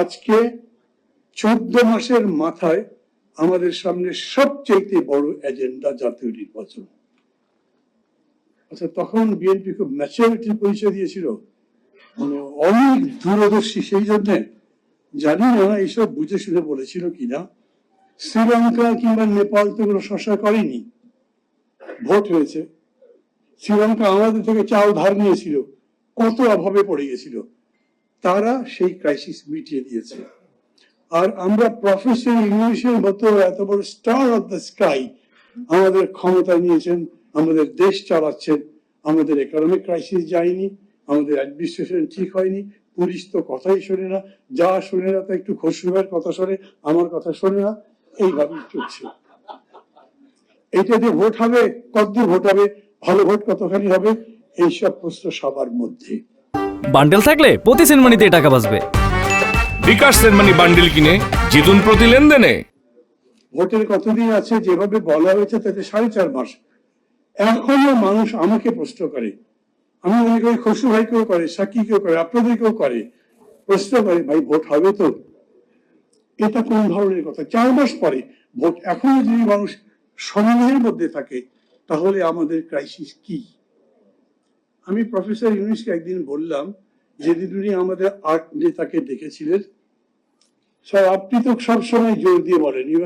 আজকে চোদ্দ মাসের মাথায় আমাদের সামনে সবচেয়ে বড় এজেন্ডা জাতীয় নির্বাচন। আচ্ছা তখন বিএনপি খুব ম্যাচুরিটির পরিচয় দিয়েছিল। মানে অনেক দূরদর্শী সেই জন্যে জানি না এইসব বুঝে শুনে বলেছিল কিনা। শ্রীলঙ্কা কিংবা নেপাল তো কোনো শসা করেনি। ভোট হয়েছে। শ্রীলঙ্কা আমাদের থেকে চাল ধার নিয়েছিল। কত অভাবে পড়ে গেছিল। তারা সেই ক্রাইসিস মিটিয়ে দিয়েছে। আর আমরা প্রফেসর ইংলিশের মতো এত বড় স্টার অফ দ্য স্কাই আমাদের ক্ষমতা নিয়েছেন, আমাদের দেশ চালাচ্ছেন, আমাদের ইকোনমিক ক্রাইসিস যায়নি, আমাদের অ্যাডমিনিস্ট্রেশন ঠিক হয়নি পুলিশ তো কথাই শোনে না, যা শোনে না তা একটু খসরুয়ের কথা শোনে, আমার কথা শোনে না, এইভাবেই চলছে। এইটা দিয়ে ভোট হবে, কতদূর ভোট হবে, ভালো ভোট কতখানি হবে, এইসব প্রশ্ন সবার মধ্যে। বান্ডেল থাকলে প্রতি সেনমানিতে টাকা বাঁচবে। বিকাশ সেনমানি বান্ডিল কিনে জিতুন প্রতি লেনদেনে। ভোটের কতদিন আছে যেভাবে বলা হয়েছে তাতে সাড়ে চার মাস। এখনও মানুষ আমাকে প্রশ্ন করে। আমি মনে করি খসরু ভাইকেও করে সাক্ষী কেউ করে আপনাদেরকেও করে। প্রশ্ন করে ভাই ভোট হবে তো? এটা কোন ধরনের কথা? চার মাস পরে ভোট। এখনও যদি মানুষ সন্দেহের মধ্যে থাকে তাহলে আমাদের ক্রাইসিস কি? আমি প্রফেসর ইউনিসকে একদিন বললাম যেদিন উনি আমাদের আর্ট নেতাকে ডেকেছিলেন। স্যার, আপনি তো সবসময় জোর দিয়ে বলেন ইউ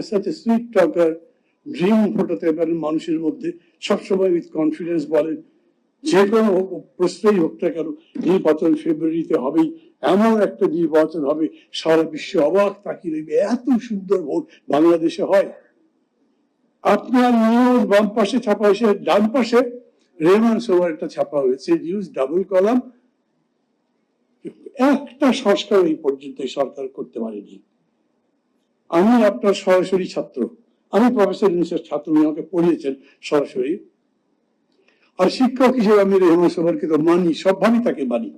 সুইট টকার ড্রিম ফোটাতে পারেন মানুষের মধ্যে সবসময় উইথ কনফিডেন্স বলেন। যে কোনো প্রশ্নই হোক না কেন, নির্বাচন ফেব্রুয়ারিতে হবেই, এমন একটা নির্বাচন হবে, সারা বিশ্ব অবাক তাকিয়ে দেখবে এত সুন্দর ভোট বাংলাদেশে হয়। আপনার নিউজ বাম পাশে, ছাপা হয়েছে ডান পাশে রেমান সোভার একটা ছাপা হয়েছে নিউজ ডাবল কলাম একটা সংস্কার এই পর্যন্ত সরকার করতে পারেনি। আমি আপনার সরাসরি ছাত্র। আমি প্রফেসর ছাত্র, উনি আমাকে পড়িয়েছেন সরাসরি। আর শিক্ষক হিসেবে আমি রেহমান তো মানি তাকে মানি।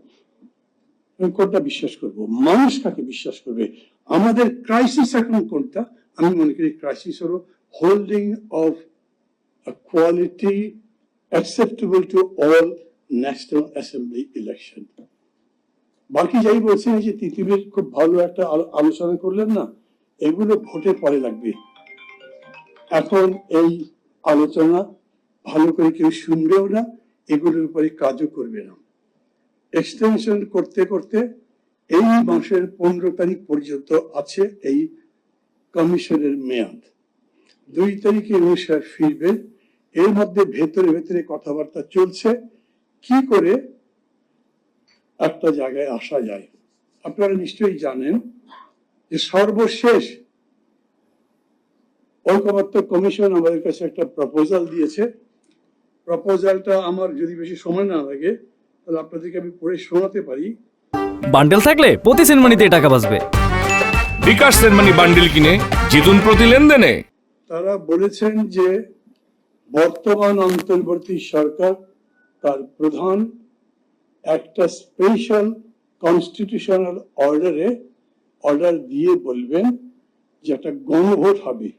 আমি কোনটা বিশ্বাস করব? মানুষ কাকে বিশ্বাস করবে? আমাদের ক্রাইসিস এখন কোনটা? আমি মনে করি ক্রাইসিস হলো holding of quality acceptable to all national assembly election বাকি যাই বলছেন যে তিতিবের খুব ভালো একটা আলোচনা করলেন না, এগুলো ভোটের পরে লাগবে। এখন এই আলোচনা ভালো করে কেউ শুনবেও না, এগুলোর উপরে কাজও করবে না। এক্সটেনশন করতে করতে এই মাসের পনেরো তারিখ পর্যন্ত আছে এই কমিশনের মেয়াদ। দুই তারিখে অনুষ্ঠান ফিরবে এর মধ্যে ভেতরে ভেতরে কথাবার্তা চলছে। কি করে একটা জায়গায় আসা যায়? আপনারা নিশ্চয়ই জানেন যে সর্বশেষ ঐকমত্য কমিশন আমাদের কাছে একটা প্রপোজাল দিয়েছে। প্রপোজালটা আমার যদি বেশি সময় না লাগে তাহলে আপনাদেরকে আমি পড়ে শোনাতে পারি। বান্ডেল থাকলে প্রতি সেনমানিতে টাকা বাঁচবে। বিকাশ সেনমানি বান্ডিল কিনে জিতুন প্রতি লেনদেনে। তারা বলেছেন যে বর্তমান অন্তর্বর্তী সরকার তার প্রধান একটা স্পেশাল কনস্টিটিউশনাল অর্ডারে অর্ডার দিয়ে বলবেন যে একটা গণভোট হবে।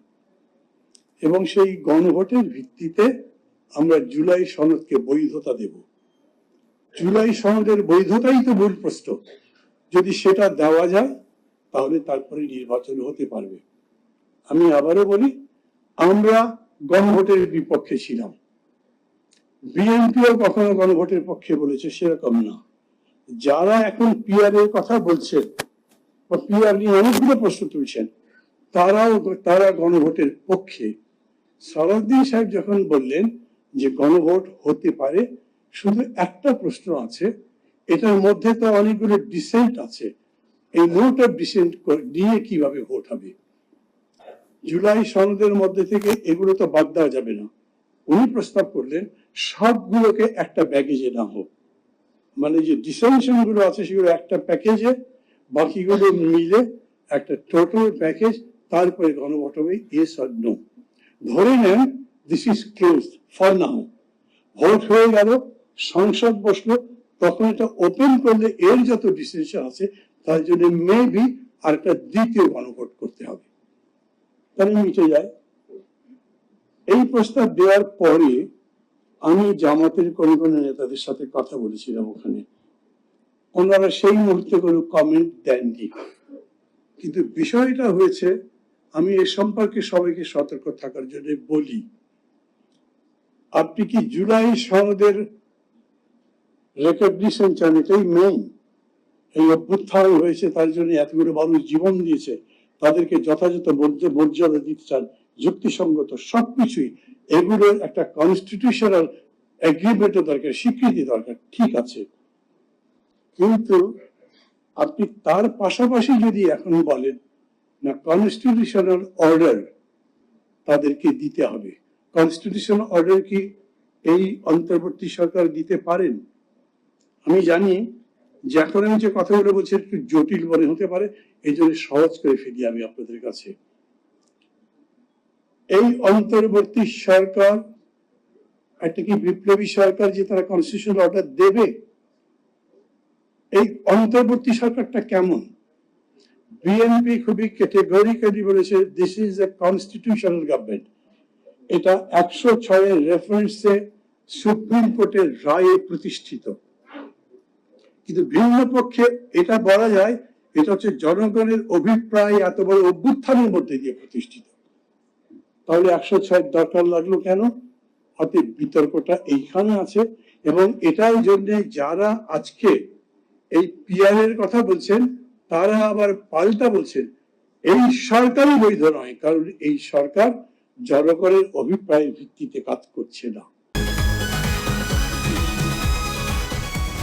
এবং সেই গণভোটের ভিত্তিতে আমরা জুলাই সনদকে বৈধতা দেব। জুলাই সনদের বৈধতাই তো মূল প্রশ্ন। যদি সেটা দেওয়া যায়, তাহলে তারপরে নির্বাচন হতে পারবে। আমি আবারও বলি, আমরা গণভোটের বিপক্ষে ছিলাম। বিএনপিও কখনো গণভোটের পক্ষে বলেছে সেরকম না। যারা এখন পিআর এর কথা বলছেন বা পিআর নিয়ে অনেকগুলো প্রশ্ন তুলছেন, তারাও তারা গণভোটের পক্ষে। সরাদ্দিন সাহেব যখন বললেন যে গণভোট হতে পারে, শুধু একটা প্রশ্ন আছে, এটার মধ্যে তো অনেকগুলো ডিসেন্ট আছে। এই নোট অফ ডিসেন্ট নিয়ে কীভাবে ভোট হবে? জুলাই সনদের মধ্যে থেকে এগুলো তো বাদ দেওয়া যাবে না। উনি প্রস্তাব করলেন, সবগুলোকে একটা প্যাকেজে না হোক মানে যে ডিসেনশনগুলো আছে, সেগুলো একটা প্যাকেজে বাকিগুলো মিলে একটা টোটাল প্যাকেজ তারপরে গণভোট হবে ইয়েস আর নো ধরে নেন this is close for now vote হয়ে গেল, সংসদ বসল, তখন এটা ওপেন করলে এর যত ডিসিশন আছে, তার জন্য মেবি আর একটা দ্বিতীয় গণভোট করতে হবে। তাহলে মিটে যায়। এই প্রস্তাব দেওয়ার পরে আমি জামাতের কোনো কোনো নেতাদের সাথে কথা বলেছিলাম ওখানে। ওনারা সেই মুহূর্তে কোনো কমেন্ট দেননি। কিন্তু বিষয়টা হয়েছে, আমি এ সম্পর্কে সবাইকে সতর্ক থাকার জন্য বলি। আপনি কি জুলাই সনদের রেকগনিশন চান? এটাই মেইন এই অভ্যুত্থান হয়েছে, তার জন্য এতগুলো মানুষ জীবন দিয়েছে। তাদেরকে যথাযথ মর্য- মর্যাদা দিতে চান, যুক্তিসঙ্গত সবকিছুই এগুলোর একটা কনস্টিটিউশনাল এগ্রিমেন্টও দরকার, স্বীকৃতি দরকার, ঠিক আছে। কিন্তু আপনি তার পাশাপাশি যদি এখন বলেন, না কনস্টিটিউশনাল অর্ডার তাদেরকে দিতে হবে। কনস্টিটিউশনাল অর্ডার কি এই অন্তর্বর্তী সরকার দিতে পারেন? আমি জানি যে এখন আমি যে কথাগুলো বলছি একটু জটিল মনে হতে পারে, এই জন্য সহজ করে ফেলি আমি আপনাদের কাছে। এই অন্তর্বর্তী সরকার, একটা কি বিপ্লবী সরকার যে তারা কনস্টিটিউশনাল অর্ডার দেবে, এই অন্তর্বর্তী সরকারটা কেমন? বিএনপি খুবই ক্যাটেগরিক্যালি বলেছে this is a constitutional government এটা একশো ছয়ের রেফারেন্সে সুপ্রিম কোর্টের রায়ে প্রতিষ্ঠিত। কিন্তু ভিন্ন পক্ষে এটা বলা যায়, এটা হচ্ছে জনগণের অভিপ্রায় এত বড় অভ্যুত্থানের মধ্যে দিয়ে প্রতিষ্ঠিত। তাহলে একশো ছয়ের দরকার লাগল কেন? অতএব বিতর্কটা এইখানে আছে এবং এটার জন্য যারা আজকে এই পিআর এর কথা বলছেন, তারা আবার পাল্টা বলছেন, এই সরকারই বৈধ নয়, কারণ এই সরকার জনগণের অভিপ্রায়ের ভিত্তিতে কাজ করছে না।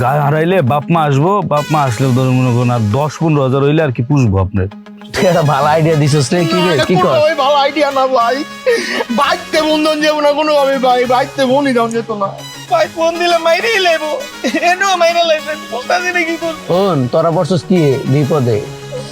গা হারাইলে বাপ মা আসব বাপ মা আসলে ধর মনে করুন আর দশ পনেরো হাজার হইলে আর কি পুষবো আপনার। তুই একটা ভালো আইডিয়া দিছিস রে কি রে কি কর? ওই ভালো আইডিয়া না ভাই। বাইতে বন্ধন যাব না কোনো ভাবে ভাই বাইতে বনি দাম যেত না। ভাই ফোন দিলে মাইরেই লেবো। এনো মাইরে বুঝতাছি না কি করব ফোন তোরা বসছিস কি বিপদে?